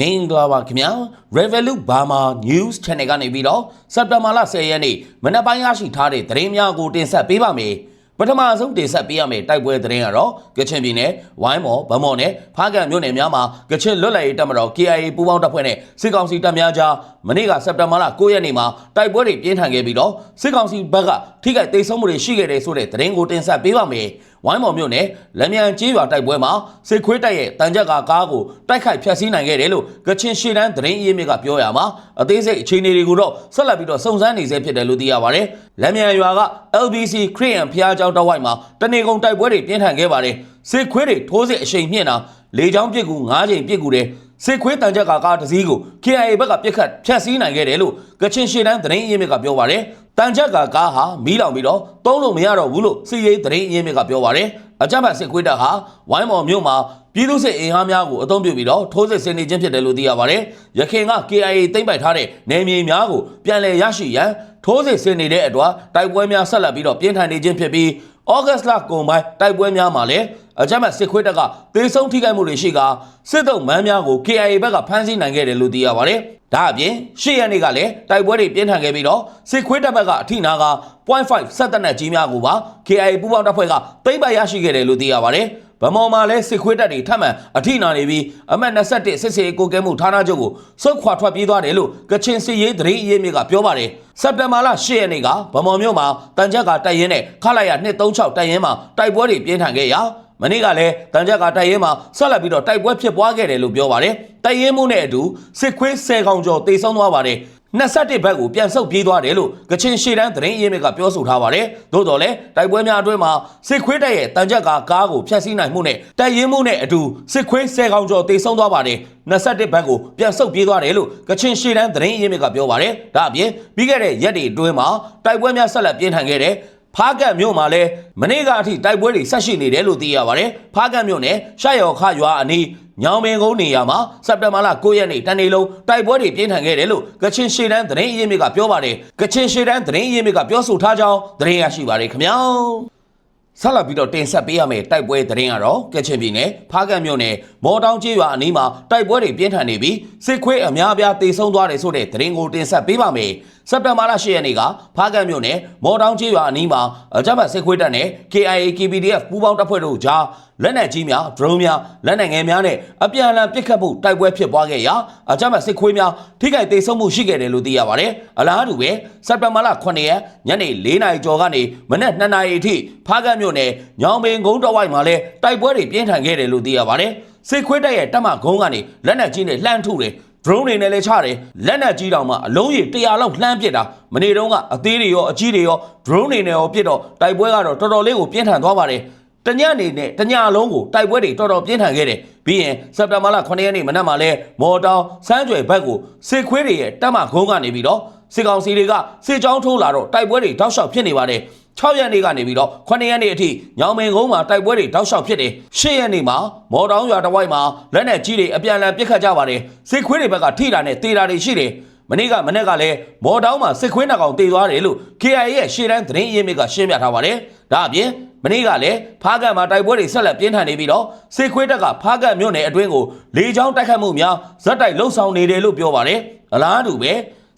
မင်္ဂလာပါခင်ဗျာ Revolut Burma News Channel ကနေပြီးတော့စက်တဘာလ10ရက်နေ့မနက်ပိုင်းရရှိထားတဲ့သတင်းများကိုတင်ဆက်ပေးပါမယ်ပထမဆုံးတင်ဆက်ပေးရမယ့်တိုက်ပွဲသတင်းကတော့ကချင်ပြည်နယ်ဝိုင်းမော်ဗမော်နဲ့ဖားကန်မြို့နယ်များမှာကချင်လွတ်လပ်ရေးတပ်မတော် KIA ပူးပေါင်းတပ်ဖွဲ့နဲ့စစ်ကောင်စီတပ်များကြားမနေ့ကစက်တဘာလ9ရက်နေ့မှာတိုက်ပွဲတွေပြင်းထန်ခဲ့ပြီးတော့စစ်ကောင်စီဘက်ကထိခိုက်ဒေဆုံးမှုတွေရှိခဲ့တယ်ဆိုတဲ့သတင်းကိုတင်ဆက်ပေးပါမယ်ဝိုင်းမော်မြို့နယ်လက်မြန်ကျေးရွာတိုက်ပွဲမှာစစ်ခွေးတပ်ရဲ့တန်ကြပ်ကာကားကိုတိုက်ခိုက်ဖျက်ဆီးနိုင်ခဲ့တယ်လို့ကချင်ရှေ့တန်းသတင်းအရင်းမြစ်ကပြောရမှာအသေးစိတ်အခြေအနေတွေကိုတော့ဆက်လက်ပြီးတော့စုံစမ်းနေဆဲဖြစ်တယ်လို့သိရပါတယ်။လက်မြန်ရွာက LBC ခရီးယန်ဖျားကျောင်းတစ်ဝိုက်မှာတနေကုန်တိုက်ပွဲတွေပြင်းထန်ခဲ့ပါတယ်။စစ်ခွေးတွေထိုးစစ်အရှိန်မြင့်တာလေချောင်းပစ်ကူ၅ချိန်ပစ်ကူတယ် စစ်ခွေးတန်ကြပ်ကာကားတစ်စီးကို KIA ဘက်ကပြစ်ခတ်ဖျက်ဆီးနိုင်ခဲ့တယ်လို့ကချင်ရှေ့တန်းသတင်းအရင်းမြစ်ကပြောပါတယ်။တန်ကြပ်ကာကားဟာမီးလောင်ပြီးတော့တုံးလို့မရတော့ဘူးလို့စီရေးသတင်းအရင်းမြစ်ကပြောပါတယ်။အကြမ်းဖက်စစ်ခွေးတပ်ဟာဝိုင်းမော်မြို့မှာပြည်သူ့စစ်အင်အားများကိုအုံပြုပြီးတော့ထိုးစစ်ဆင်နေခြင်းဖြစ်တယ်လို့သိရပါတယ်။ရခိုင်က KIA သိမ်းပိုက်ထားတဲ့နယ်မြေများကိုပြန်လည်ရရှိရန်ထိုးစစ်ဆင်နေတဲ့အတွက်တိုက်ပွဲများဆက်လက်ပြီးတော့ပြင်းထန်နေခြင်းဖြစ်ပြီး ဩဂတ်စ်လကုန်ပိုင်းတိုက်ပွဲများမှာလည်းအကြမ်းဖက်စစ်ခွေးတပ်ကတေဆုံးထိခိုက်မှုတွေရှိကစစ်တုံးမန်းများကို KIA ဘက်ကဖမ်းဆီးနိုင်ခဲ့တယ်လို့သိရပါတယ်။ဒါအပြင်ရှေ့ရက်နေ့ကလည်းတိုက်ပွဲတွေပြင်းထန်ခဲ့ပြီးတော့စစ်ခွေးတပ်ဘက်ကအထိနာက0.5ဆက်တက်နဲ့ကြီးများကိုပါ KIA ပူးပေါင်းတပ်ဖွဲ့ကသိမ်းပိုက်ရရှိခဲ့တယ်လို့သိရပါတယ်။ဗမော်မှာလည်းစစ်ခွေးတပ်တွေထပ်မံအထိနာနေပြီးအမတ်21စစ်စေးကိုကဲမှုဌာနချုပ်ကိုစုခွာထွက်ပြေးသွားတယ်လို့ကချင်စစ်ရေးသတင်းအရေးမြစ်ကပြောပါတယ်။ စက်တင်ဘာလ10ရက်နေ့ကဗမော်မြို့မှာတန်ကြက်ကတိုက်ရင်နဲ့ခလာရ236တိုက်ရင်မှာတိုက်ပွဲတွေပြင်းထန်ခဲ့ရာမနေ့ကလည်းတန်ကြက်ကတိုက်ရင်မှာဆက်လက်ပြီးတော့တိုက်ပွဲဖြစ်ပွားခဲ့တယ်လို့ပြောပါတယ်။တိုက်ရင်မှုနဲ့အတူစစ်ခွေး10ကောင်ကျော်တေဆုံးသွားပါတယ်။ 21ဘက်ကိုပြန်ဆုတ်ပြေးသွားတယ်လို့ကချင်ရှေ့တန်းသတင်းအရင်းမြစ်ကပြောဆိုထားပါတယ်။သို့တော်လည်းတိုက်ပွဲများအတွင်းမှာစစ်ခွေးတပ်ရဲ့တန်ကြက်ကကားကိုဖျက်ဆီးနိုင်မှုနဲ့တိုက်ရင်မှုနဲ့အတူစစ်ခွေး10ကောင်ကျော်တေဆုံးသွားပါတယ်။21ဘက်ကိုပြန်ဆုတ်ပြေးသွားတယ်လို့ကချင်ရှေ့တန်းသတင်းအရင်းမြစ်ကပြောပါတယ်။ဒါအပြင်ပြီးခဲ့တဲ့ရက်တွေအတွင်းမှာတိုက်ပွဲများဆက်လက်ပြင်းထန်ခဲ့တဲ့ဖားကတ်မြို့မှာလည်းမနေ့ကအထိတိုက်ပွဲတွေဆက်ရှိနေတယ်လို့သိရပါတယ်။ဖားကတ်မြို့နယ်ရှရော်ခရွာအနီး ညောင်ပင်ကုန်းနေရာမှာစက်တင်ဘာလ9ရက်နေ့တနေ့လုံးတိုက်ပွဲတွေပြင်းထန်ခဲ့တယ်လို့ကချင်ရှေ့တန်းသတင်းအရင်းမြစ်ကပြောပါတယ်။ကချင်ရှေ့တန်းသတင်းအရင်းမြစ်ကပြောဆိုထားကြောင်းသတင်းရရှိပါတယ်ခင်ဗျာ။ဆက်လက်ပြီးတော့တင်ဆက်ပေးရမယ့်တိုက်ပွဲသတင်းကတော့ကချင်ပြည်နယ်ဖားကတ်မြို့နယ်မော်တောင်ကျေးရွာအနီးမှာတိုက်ပွဲတွေပြင်းထန်နေပြီးစစ်ခွေးအများအပြားတေဆုံးသွားတယ်ဆိုတဲ့သတင်းကိုတင်ဆက်ပေးပါမယ်။ စက်တင်ဘာလ10ရက်နေ့ကဖားကတ်မြို့နယ်မော်တောင်ကျေးရွာအနီးမှာအကြမ်းဖက်စစ်ခွေးတပ်နဲ့ KIA KPDF ပူးပေါင်းတပ်ဖွဲ့တို့ကြားလက်နက်ကြီးများဒရုန်းများလက်နက်ငယ်များနဲ့အပြန်အလှန်ပစ်ခတ်မှုတိုက်ပွဲဖြစ်ပွားခဲ့ရာအကြမ်းဖက်စစ်ခွေးများထိခိုက်ဒေဆုံးမှုရှိခဲ့တယ်လို့သိရပါတယ်။အလားတူပဲစက်တင်ဘာလ9ရက်ညနေ4နာရီကျော်ကနေမနက်2နာရီအထိဖားကတ်မြို့နယ်ညောင်ပင်ကုန်းတော်ဝိုက်မှာလည်းတိုက်ပွဲတွေပြင်းထန်ခဲ့တယ်လို့သိရပါတယ်။စစ်ခွေးတပ်ရဲ့တပ်မကုန်းကနေလက်နက်ကြီးနဲ့လှမ်းထုတယ် drone တွေနဲ့လည်းချတယ်လက်နက်ကြီးတောင်မှအလုံးကြီး100လောက်လှမ်းပစ်တာမနေ့တုန်းကအသေးတွေရောအကြီးတွေရော drone တွေနဲ့ရောပစ်တော့တိုက်ပွဲကတော့တော်တော်လေးကိုပြင်းထန်သွားပါတယ်တညနေနဲ့တညလုံးကိုတိုက်ပွဲတွေတော်တော်ပြင်းထန်ခဲ့တယ်ပြီးရင်စက်တဘာလ9ရက်နေ့မနက်မှာလဲမော်တောင်စမ်းကြွယ်ဘက်ကိုစစ်ခွေးတွေရဲ့တပ်မကုန်းကနေပြီးတော့စစ်ကောင်စီတွေကစစ်ကြောင်းထိုးလာတော့တိုက်ပွဲတွေတောက်လျှောက်ဖြစ်နေပါတယ် 6ရက်နေ့ကနေပြီးတော့9ရက်နေ့အထိညောင်မင်ကုန်းမှာတိုက်ပွဲတွေတောက်လျှောက်ဖြစ်တယ်10ရက်နေ့မှာမော်တောင်ရွာတစ်ဝိုက်မှာလက်နက်ကြီးတွေအပြန်အလှန်ပစ်ခတ်ကြပါတယ်စစ်ခွေးတွေဘက်ကထိတာနဲ့တေတာတွေရှိတယ်မနေ့ကမနေ့ကလည်းမော်တောင်မှာစစ်ခွေးနှကောင်တေသွားတယ်လို့ KIA ရဲ့ရှေ့တန်းသတင်းရင်းမြစ်ကရှင်းပြထားပါတယ်ဒါအပြင်မနေ့ကလည်းဖားကတ်မှာတိုက်ပွဲတွေဆက်လက်ပြင်းထန်နေပြီးတော့စစ်ခွေးတပ်ကဖားကတ်မြို့နယ်အတွင်းကိုလေကြောင်းတိုက်ခတ်မှုများဇက်တိုက်လှုပ်ဆောင်နေတယ်လို့ပြောပါတယ်အလားတူပဲ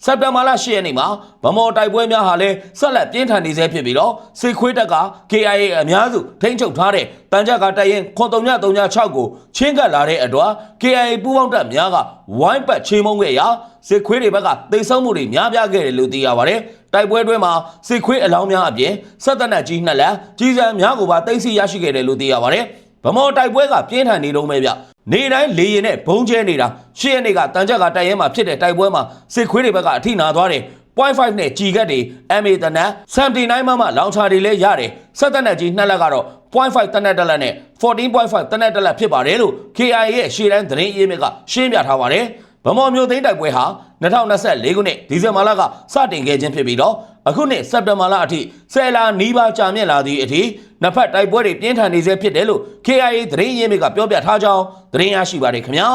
စက်တင်ဘာလ10ရက်နေ့မှာဗမော်တိုက်ပွဲများဟာလည်းဆက်လက်ပြင်းထန်နေဆဲဖြစ်ပြီးတော့စစ်ခွေးတပ်က KIA အများစုထိန်းချုပ်ထားတဲ့တန်ကြပ်ကတိုက်ရင်9336ကိုချင်းကပ်လာတဲ့အတွက် KIA ပူးပေါင်းတပ်များကဝိုင်းပတ်ချေမှုန်းခဲ့ရာစစ်ခွေးတွေဘက်ကတိတ်ဆုံးမှုတွေများပြားခဲ့တယ်လို့သိရပါတယ်တိုက်ပွဲတွင်းမှာစစ်ခွေးအလောင်းများအပြင်ဆက်သက်နက်ကြီးနှစ်လက်ကြီးစံများကိုပါတိတ်ဆိရရှိခဲ့တယ်လို့သိရပါတယ် ဗမော်တိုက်ပွဲကပြင်းထန်နေတော့မဲဗျနေတိုင်းလေရင်နဲ့ဘုံကျဲနေတာရှေ့ရက်နေ့ကတန်ကြက်ကတိုက်ရဲမှာဖြစ်တဲ့တိုက်ပွဲမှာစစ်ခွေးတွေဘက်ကအထိနာသွားတယ်0.5နဲ့ကြီးကတ်တွေ MA တနက်79မမလောင်ချာတွေလည်းရတယ်ဆက်သက်နဲ့ကြီးနှစ်လက်ကတော့0.5တနက်တက်လက်နဲ့14.5တနက်တက်လက်ဖြစ်ပါတယ်လို့ KIA ရဲ့ရှေ့တန်းသတင်းရေးမြစ်ကရှင်းပြထားပါတယ် ဗမော်မျိုးသိန်းတိုက်ပွဲဟာ2024ခုနှစ်ဒီဇင်ဘာလကစတင်ခဲ့ခြင်းဖြစ်ပြီးတော့အခုနှစ်စက်တင်ဘာလအထိဆယ်လာနီးပါးကြာမြင့်လာသည့်အထိနှစ်ဖက်တိုက်ပွဲတွေပြင်းထန်နေဆဲဖြစ်တယ်လို့ KIA သတင်းရင်းမြစ်ကပြောပြထားကြောင်းသတင်းရရှိပါတယ်ခင်ဗျာ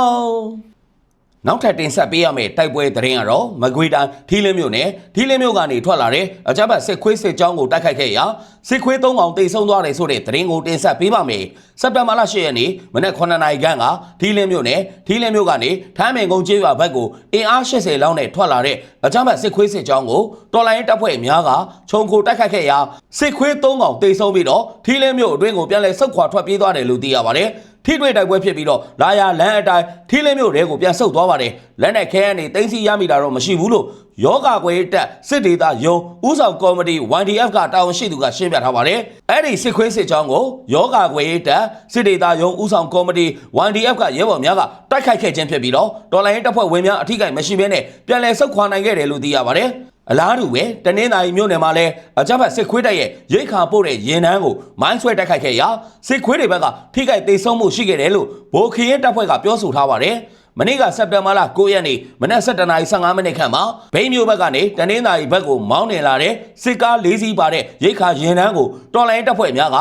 နောက်ထပ်တင်ဆက်ပေးရမယ့်တိုက်ပွဲသတင်းကတော့မကွေတိုင်းထီလင်းမြို့နယ်ထီလင်းမြို့ကနေထွက်လာတဲ့အကြမ်းဖက်စစ်ခွေးစစ်ကြောင်းကိုတိုက်ခိုက်ခဲ့ရာစစ်ခွေး၃ကောင်တိတ်ဆုံးသွားတယ်ဆိုတဲ့သတင်းကိုတင်ဆက်ပေးပါမယ်။စက်တင်ဘာလ10ရက်နေ့မနက်9နာရီခန့်ကထီလင်းမြို့နယ်ထီလင်းမြို့ကနေထမ်းမင်ကုန်းကျေးရွာဘက်ကိုအင်အား80လောက်နဲ့ထွက်လာတဲ့အကြမ်းဖက်စစ်ခွေးစစ်ကြောင်းကိုတော်လိုင်းတပ်ဖွဲ့များကခြုံခိုတိုက်ခိုက်ခဲ့ရာစစ်ခွေး၃ကောင်တိတ်ဆုံးပြီးတော့ထီလင်းမြို့အတွင်းကိုပြန်လည်ဆုတ်ခွာထွက်ပြေးသွားတယ်လို့သိရပါတယ်။ ထိတွေ့တိုက်ပွဲဖြစ်ပြီးတော့လာယာလမ်းအတိုင်းထီးလင်းမြို့တဲကိုပြန်ဆုတ်သွားပါတယ်လက်နဲ့ခဲကနေတင်းစီရမိတာတော့မရှိဘူးလို့ ယောဂကွယ်တက်စစ်ဒေသယုံဥဆောင်ကော်မတီ YDF ကတာဝန်ရှိသူကရှင်းပြထားပါတယ်အဲ့ဒီစစ်ခွေးစစ်ကြောင်းကိုယောဂကွယ်တက်စစ်ဒေသယုံဥဆောင်ကော်မတီ YDF ကရဲဘော်များကတိုက်ခိုက်ခဲ့ခြင်းဖြစ်ပြီးတော့တော်လိုင်းတပ်ဖွဲ့ဝင်များအထိကိမရှိဘဲနဲ့ပြန်လည်ဆုတ်ခွာနိုင်ခဲ့တယ်လို့သိရပါတယ်အလားတူပဲတနင်္သာရီမြို့နယ်မှာလည်းအကြမ်းဖက်စစ်ခွေးတပ်ရဲ့ရိတ်ခါပို့တဲ့ရင်နှန်းကိုမိုင်းဆွဲတိုက်ခိုက်ခဲ့ရာစစ်ခွေးတွေဘက်ကထိခိုက်ဒေဆုံးမှုရှိခဲ့တယ်လို့ဗိုလ်ခရင်တပ်ဖွဲ့ကပြောဆိုထားပါတယ်။ မနေ့ကစက်တင်ဘာလ9ရက်နေ့မနက်7:15မိနစ်ခန့်မှာဘိန်းမြို့ဘက်ကနေတနင်္သာရီဘက်ကိုမောင်းနေလာတဲ့စစ်ကား၄စီးပါတဲ့ရိတ်ခါရင်နှန်းကိုတော်လိုင်းတပ်ဖွဲ့များက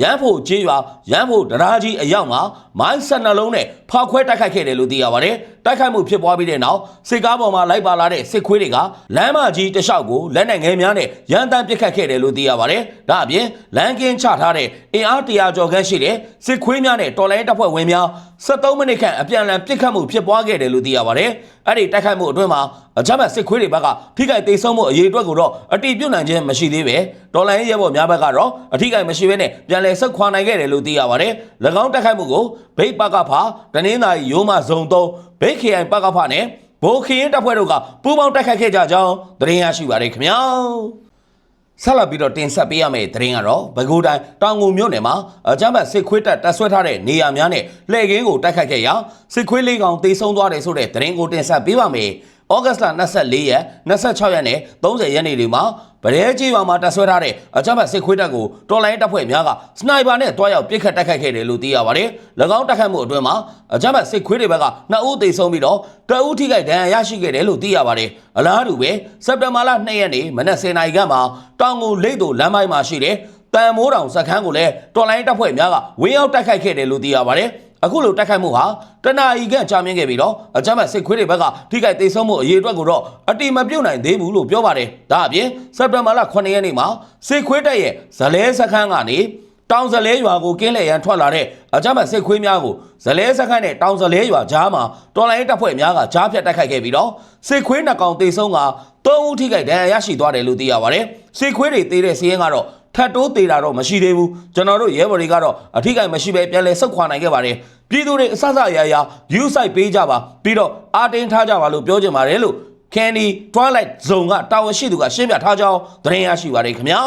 ရမ်းဖို့ကျေးရွာရမ်းဖို့ဒရာကြီးအရောက်မှာမိုင်းဆက်နှလုံးနဲ့ဖောက်ခွဲတိုက်ခိုက်ခဲ့တယ်လို့သိရပါတယ်။တိုက်ခိုက်မှုဖြစ်ပွားပြီးတဲ့နောက်စစ်ကားပေါ်မှာလိုက်ပါလာတဲ့စစ်ခွေးတွေကလမ်းမကြီးတစ်လျှောက်ကိုလက်နက်ငယ်များနဲ့ရန်တမ်းပစ်ခတ်ခဲ့တယ်လို့သိရပါတယ်။ဒါအပြင်လမ်းကင်းချထားတဲ့အင်အားတရာကျော်ခန့်ရှိတဲ့စစ်ခွေးများနဲ့တော်လိုင်းတပ်ဖွဲ့ဝင်များ73မိနစ်ခန့်အပြန်အလှန်ပစ်ခတ်မှုဖြစ်ပွားခဲ့တယ်လို့သိရပါတယ်။အဲ့ဒီတိုက်ခိုက်မှုအတွင်းမှာ အကြမ်းဖက်စစ်ခွေးတွေဘက်ကထိခိုက်ဒေဆုံးမှုအရေးအတွက်ကိုတော့အတိပြုတ်နိုင်ခြင်းမရှိသေးပဲတော်လိုင်းရဲဘော်များဘက်ကတော့အထိခိုက်မရှိဘဲနဲ့ပြန်လည်ဆုတ်ခွာနိုင်ခဲ့တယ်လို့သိရပါတယ်။၎င်းတိုက်ခိုက်မှုကိုဘိတ်ပကဖာတနင်္သာရီရိုးမဇုံ3ဘိတ်ခရိုင်ပကဖာနဲ့ဘိုးခရင်တပ်ဖွဲ့တို့ကပူးပေါင်းတိုက်ခိုက်ခဲ့ကြကြောင်းသတင်းရရှိပါရခင်ဗျာ။ဆက်လက်ပြီးတော့တင်ဆက်ပေးရမယ့်သတင်းကတော့ဘကိုးတိုင်းတောင်ငူမြို့နယ်မှာအကြမ်းဖက်စစ်ခွေးတပ်တပ်ဆွဲထားတဲ့နေရာများနဲ့လှည့်ကင်းကိုတိုက်ခိုက်ခဲ့ရာစစ်ခွေးလေးကောင်တေဆုံးသွားတယ်ဆိုတဲ့သတင်းကိုတင်ဆက်ပေးပါမယ်။ ဩဂတ်စ်လ24ရက်26ရက်နဲ့30ရက်နေ့တွေမှာဗရဲကြီးရွာမှာတပ်ဆွဲထားတဲ့အကြမ်းဖက်စစ်ခွေးတပ်ကိုတော်လိုင်းတပ်ဖွဲ့များကစနိုက်ပါနဲ့တွားရောက်ပစ်ခတ်တိုက်ခိုက်ခဲ့တယ်လို့သိရပါတယ်။၎င်းတိုက်ခိုက်မှုအတွင်းမှာအကြမ်းဖက်စစ်ခွေးတွေဘက်က2ဦးသေဆုံးပြီးတော့တအဦးထိခိုက်ဒဏ်ရာရရှိခဲ့တယ်လို့သိရပါတယ်။အလားတူပဲစက်တင်ဘာလ2ရက်နေ့မနက်10:00နာရီခန့်မှာတောင်ငူလိတ်တို့လမ်းပိုင်းမှာရှိတဲ့တန်မိုးတောင်စခန်းကိုလည်းတော်လိုင်းတပ်ဖွဲ့များကဝင်းရောက်တိုက်ခိုက်ခဲ့တယ်လို့သိရပါတယ်။ အခုလိုတိုက်ခိုက်မှုဟာတနအီကကြာမြင့်ခဲ့ပြီးတော့အကြမ်းဖက်စစ်ခွေးတွေဘက်ကထိခိုက်ဒေဆုံးမှုအရေးအတွက်ကိုတော့အတိမပြုတ်နိုင်သေးဘူးလို့ပြောပါတယ်။ဒါအပြင်စက်တင်ဘာလ9ရက်နေ့မှာစစ်ခွေးတပ်ရဲ့ဇလဲစခန်းကနေတောင်ဇလဲရွာကိုကင်းလဲရန်ထွက်လာတဲ့အကြမ်းဖက်စစ်ခွေးများကိုဇလဲစခန်းနဲ့တောင်ဇလဲရွာကြားမှာတော်လိုင်းတပ်ဖွဲ့များကကြားဖြတ်တိုက်ခိုက်ခဲ့ပြီးတော့စစ်ခွေးနှစ်ကောင်တေဆုံးကသုံးဦးထိခိုက်ဒဏ်ရာရရှိသွားတယ်လို့သိရပါတယ်။စစ်ခွေးတွေတေးတဲ့စီးရင်ကတော့ ထပ်တိုးသေးတာတော့မရှိသေးဘူးကျွန်တော်တို့ရဲဘော်တွေကတော့အထိကိမရှိပဲပြန်လဲဆုတ်ခွာနိုင်ခဲ့ပါတယ်ပြည်သူတွေအဆအဆအရာရာ view site ပေးကြပါပြီးတော့အာတင်းထားကြပါလို့ပြောချင်ပါတယ်လို့ Candy Twilight Zone ကတာဝန်ရှိသူကရှင်းပြထားကြောင်းသတင်းရရှိပါတယ်ခင်ဗျာ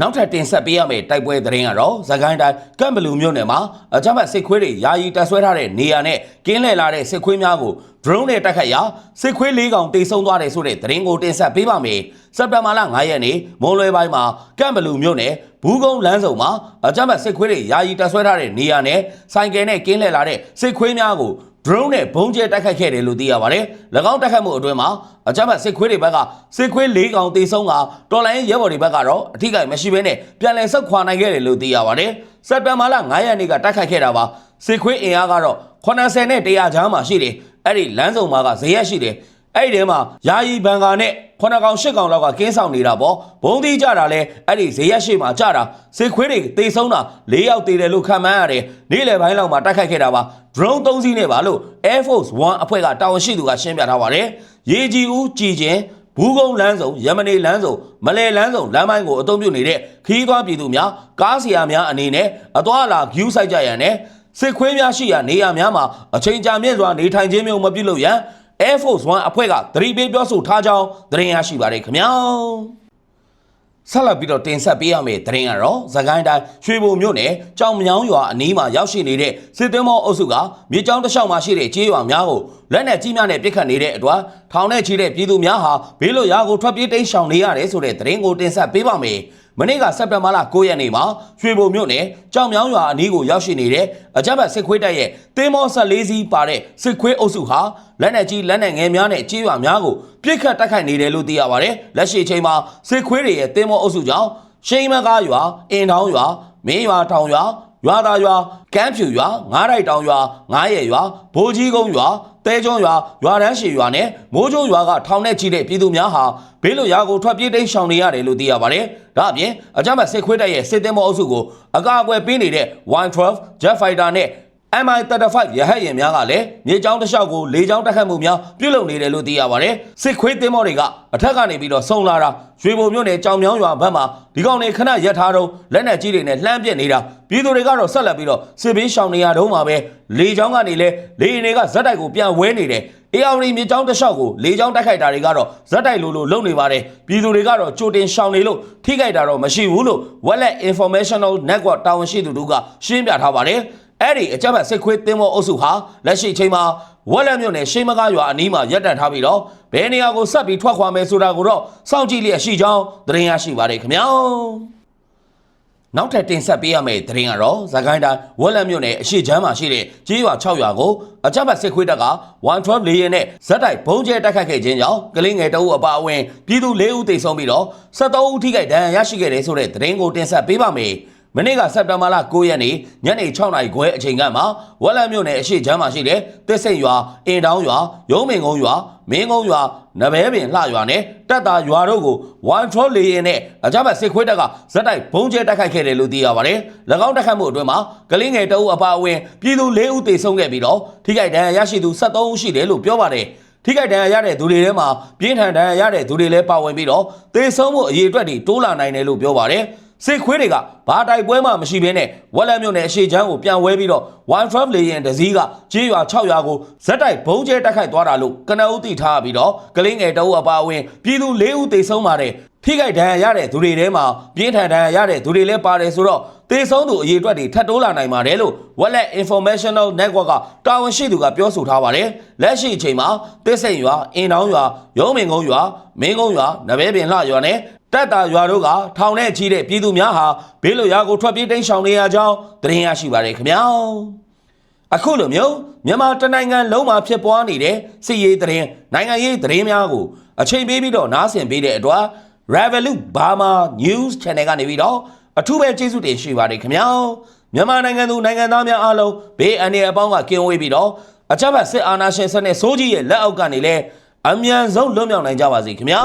နောက်ထပ်တင်ဆက်ပေးရမယ့်တိုက်ပွဲသတင်းကတော့သခိုင်းတိုင်းကမ်ဘလူမြို့နယ်မှာအကြမ်းဖက်စစ်ခွေးတွေယာယီတပ်ဆွဲထားတဲ့နေရာနဲ့ကင်းလှည့်လာတဲ့စစ်ခွေးများကို drone နဲ့တိုက်ခတ်ရာစစ်ခွေးလေးကောင်တိတ်ဆုံးသွားတယ်ဆိုတဲ့သတင်းကိုတင်ဆက်ပေးပါမယ်။စက်တင်ဘာလ9ရက်နေ့မွန်လွယ်ပိုင်းမှာကမ်ဘလူမြို့နယ်ဘူးကုန်းလမ်းစုံမှာအကြမ်းဖက်စစ်ခွေးတွေယာယီတပ်ဆွဲထားတဲ့နေရာနဲ့ဆိုင်ကယ်နဲ့ကင်းလှည့်လာတဲ့စစ်ခွေးများကို drone နဲ့ဘုံကျဲတိုက်ခိုက်ခဲ့တယ်လို့သိရပါတယ်။၎င်းတိုက်ခိုက်မှုအတွင်းမှာအကြမ်းဖက်စစ်ခွေးတွေဘက်ကစစ်ခွေး၄ကောင်တေဆုံးကတော်လိုင်းရဲဘော်တွေဘက်ကတော့အထိကိမရှိဘဲနဲ့ပြန်လည်ဆုတ်ခွာနိုင်ခဲ့တယ်လို့သိရပါတယ်။စက်တင်ဘာလ9ရက်နေ့ကတိုက်ခိုက်ခဲ့တာပါ။စစ်ခွေးအင်အားကတော့80နဲ့100ကြားမှာရှိတယ်။ အဲ့ဒီလမ်းစုံမှာကဇရက်ရှိတယ်။အဲ့ဒီထဲမှာယာယီဘန်ကာနဲ့ခုနကောင်ရှစ်ကောင်လောက်ကကင်းဆောင်နေတာပေါ့ဘုံသီးကြတာလဲအဲ့ဒီဇေယက်ရှိမှာကြတာစစ်ခွေးတွေတေဆုံးတာ၄ယောက်တေတယ်လို့ခံမှန်းရတယ်နေ့လယ်ပိုင်းလောက်မှာတိုက်ခိုက်ခဲ့တာပါ drone ၃စီးနဲ့ပါလို့ Air Force 1အဖွဲ့ကတာဝန်ရှိသူကရှင်းပြထားပါတယ်ရေကြီးဦးကြည်ချင်းဘူးကုန်းလမ်းစုံရမနေလမ်းစုံမလဲလမ်းစုံလမ်းပိုင်းကိုအသုံးပြုနေတဲ့ခီးသွွားပြည်သူများကားဆရာများအနေနဲ့အသွားအလာ view ဆိုင်ကြရန်နဲ့ စစ်ခွေးများရှိရာနေရာများမှာအချိန်ကြာမြင့်စွာနေထိုင်ခြင်းမျိုးမပြုလုပ်ရန် Air Force 1အဖွဲ့ကသတိပေးပြောဆိုထားကြောင်းသတင်းရရှိပါတယ်ခင်ဗျာဆက်လက်ပြီးတော့တင်ဆက်ပေးရမယ့်သတင်းကတော့သခိုင်းတိုင်းရွှေဘုံမြို့နယ်ကြောင်မြောင်းရွာအနီးမှာရောက်ရှိနေတဲ့စစ်သွင်းမောအုပ်စုကမြေကြောင်းတစ်လျှောက်မှာရှိတဲ့ကျေးရွာများကိုလက်နက်ကြီးများနဲ့ပစ်ခတ်နေတဲ့အတွက်ထောင်ထဲချီတဲ့ပြည်သူများဟာဘေးလွတ်ရာကိုထွက်ပြေးတိမ်းရှောင်နေရတယ်ဆိုတဲ့သတင်းကိုတင်ဆက်ပေးပါမယ်။ မနေ့ကစက်တင်ဘာလ9ရက်နေ့မှာရွှေဘုံမြို့နယ်ကြောင်မြောင်းရွာအနီးကိုရောက်ရှိနေတဲ့အကြမ်းဖက်စစ်ခွေးတပ်ရဲ့တင်းမော14စီးပါတဲ့စစ်ခွေးအုပ်စုဟာလက်နက်ကြီးလက်နက်ငယ်များနဲ့ကြေးရွာများကိုပြစ်ခတ်တိုက်ခိုက်နေတယ်လို့သိရပါတယ်။လက်ရှိအချိန်မှာစစ်ခွေးတွေရဲ့တင်းမောအုပ်စုကြောင့်ရှိန်မကားရွာအင်ထောင်းရွာမင်းရွာထောင်ရွာ ရွာသားရွာကမ်းဖြူရွာငားတိုက်တောင်ရွာငားရဲရွာဘိုးကြီးကုန်းရွာတဲကျွန်းရွာရွာတန်းရှည်ရွာနဲ့မိုးကျုံရွာကထောင်နဲ့ချီတဲ့ပြည်သူများဟာဘေးလွတ်ရာကိုထွက်ပြေးတိမ်းရှောင်နေရတယ်လို့သိရပါတယ်။ဒါအပြင်အကြမ်းဖက်စစ်ခွေးတပ်ရဲ့စစ်သည်မောအုပ်စုကိုအကာအကွယ်ပေးနေတဲ့ Y12 Jet Fighter နဲ့ MI35 ရဟတ်ယာဉ်များကလည်းမြေကြောင်းတစ်လျှောက်ကိုလေကြောင်းတက်ခတ်မှုများပြုလုပ်နေတယ်လို့သိရပါတယ်။စစ်ခွေးသင်းမောတွေကအထက်ကနေပြီးတော့ဆုံလာတာရွှေဘုံမြို့နယ်ကြောင်မြောင်းရွာဘက်မှာဒီကောင်တွေခဏရက်ထားတော့လက်နက်ကြီးတွေနဲ့လှမ်းပစ်နေတာပြည်သူတွေကတော့ဆက်လက်ပြီးတော့စစ်ဘေးရှောင်နေရတော့မှာပဲလေကြောင်းကနေလဲလေရင်တွေကဇက်တိုက်ကိုပြန်ဝဲနေတယ်။အေယာဝတီမြေကြောင်းတစ်လျှောက်ကိုလေကြောင်းတက်ခိုက်တာတွေကတော့ဇက်တိုက်လိုလိုလုပ်နေပါတယ်။ပြည်သူတွေကတော့ကြိုတင်ရှောင်နေလို့ထိခိုက်တာတော့မရှိဘူးလို့ Wallet Informational Network တာဝန်ရှိသူတို့ကရှင်းပြထားပါတယ်။ အဲ့ဒီအကြမ်းဖက်စစ်ခွေးတင်းမောအုပ်စုဟာလက်ရှိချိန်မှာဝက်လက်မြို့နယ်ရှိမကားရွာအနီးမှာရပ်တန့်ထားပြီးတော့ဘယ်နေရာကိုဆက်ပြီးထွက်ခွာမယ်ဆိုတာကိုတော့စောင့်ကြည့်လျက်ရှိကြောင်းသတင်းရရှိပါတယ်ခင်ဗျာနောက်ထပ်တင်ဆက်ပေးရမယ့်သတင်းကတော့ဇကိုင်းတိုင်းဝက်လက်မြို့နယ်အရှိချမ်းမှာရှိတဲ့ကြေးရွာ6ရွာကိုအကြမ်းဖက်စစ်ခွေးတပ်က112လေယာဉ်နဲ့ဇက်တိုက်ဘုံကျဲတိုက်ခတ်ခဲ့ခြင်းကြောင့်ကလေးငယ်တအုပ်အပါအဝင်ပြည်သူ၄ဦးသေဆုံးပြီးတော့73ဦးထိခိုက်ဒဏ်ရာရရှိခဲ့တယ်ဆိုတဲ့သတင်းကိုတင်ဆက်ပေးပါမယ်။ မနေ့ကစက်တဘာလ9ရက်နေ့ညနေ6နာရီခွဲအချိန်ကမှဝက်လက်မြို့နယ်အရှိချမ်းမှာရှိတဲ့တစ်စိတ်ရွာအင်တောင်းရွာရုံးမင်ကုန်းရွာမင်းကုန်းရွာနဘဲပင်လှရွာနဲ့တက်တာရွာတို့ကို1 troll လေရင်နဲ့အကြမ်းဖက်စစ်ခွေးတပ်ကဇက်တိုက်ဘုံကျဲတိုက်ခိုက်ခဲ့တယ်လို့သိရပါတယ်။၎င်းတိုက်ခိုက်မှုအတွင်းမှာကလေးငယ်တအုပ်အပါအဝင်ပြည်သူ၄ဦးသေဆုံးခဲ့ပြီးတော့ထိခိုက်ဒဏ်ရာရရှိသူ73ဦးရှိတယ်လို့ပြောပါတယ်။ထိခိုက်ဒဏ်ရာရတဲ့သူတွေထဲမှာပြင်းထန်ဒဏ်ရာရတဲ့သူတွေလည်းပါဝင်ပြီးတော့သေဆုံးမှုအရေးအတွက်တွေတိုးလာနိုင်တယ်လို့ပြောပါတယ်။ စစ်ခွေးတွေကဘာတိုက်ပွဲမှမရှိဘဲနဲ့ဝက်လက်မြို့နယ်အရှိချမ်းကိုပြန်ဝဲပြီးတော့112 လေယာဉ်တစ်စီးကကြေးရွာ6ရွာကိုဇက်တိုက်ဘုံကျဲတိုက်ခိုက်သွားတာလို့ကနအုပ်တိထားပြီးတော့ကလင်းငယ်တအုပ်အပါအဝင်ပြည်သူ၄ဦးသေဆုံးပါတယ်။ထိခိုက်ဒဏ်ရာရတဲ့သူတွေထဲမှာပြင်းထန်ဒဏ်ရာရတဲ့သူတွေလည်းပါတယ်ဆိုတော့သေဆုံးသူအရေးအတွက်တွေထပ်တိုးလာနိုင်ပါတယ်လို့ Wallet Informational Network ကတာဝန်ရှိသူကပြောဆိုထားပါတယ်။လက်ရှိအချိန်မှာတစ်စိန်ရွာအင်တောင်းရွာရုံးမင်ကုန်းရွာမင်းကုန်းရွာနဘဲပင်လှရွာနဲ့ တက်တာရွာတို့ကထောင်နဲ့ချီတဲ့ပြည်သူများဟာဘေးလွတ်ရာကိုထွက်ပြေးတိမ်းရှောင်နေရကြောင်းသတင်းရရှိပါတယ်ခင်ဗျာ။အခုလိုမျိုးမြန်မာတနိုင်ငံလုံးမှာဖြစ်ပွားနေတဲ့စစ်ရေးသတင်းနိုင်ငံရေးသတင်းများကိုအချိန်ပေးပြီးတော့နားဆင်ပေးတဲ့အတွက် Revolut Burma News Channel ကနေပြီးတော့အထူးပဲကျေးဇူးတင်ရှိပါတယ်ခင်ဗျာမြန်မာနိုင်ငံသူနိုင်ငံသားများအားလုံးဘေးအန္တရာယ်အပေါင်းကကင်းဝေးပြီးတော့အကြမ်းဖက်စစ်အာဏာရှင်စနစ်စိုးကြီးရဲ့လက်အောက်ကနေလည်းအမြန်ဆုံးလွတ်မြောက်နိုင်ကြပါစေခင်ဗျာ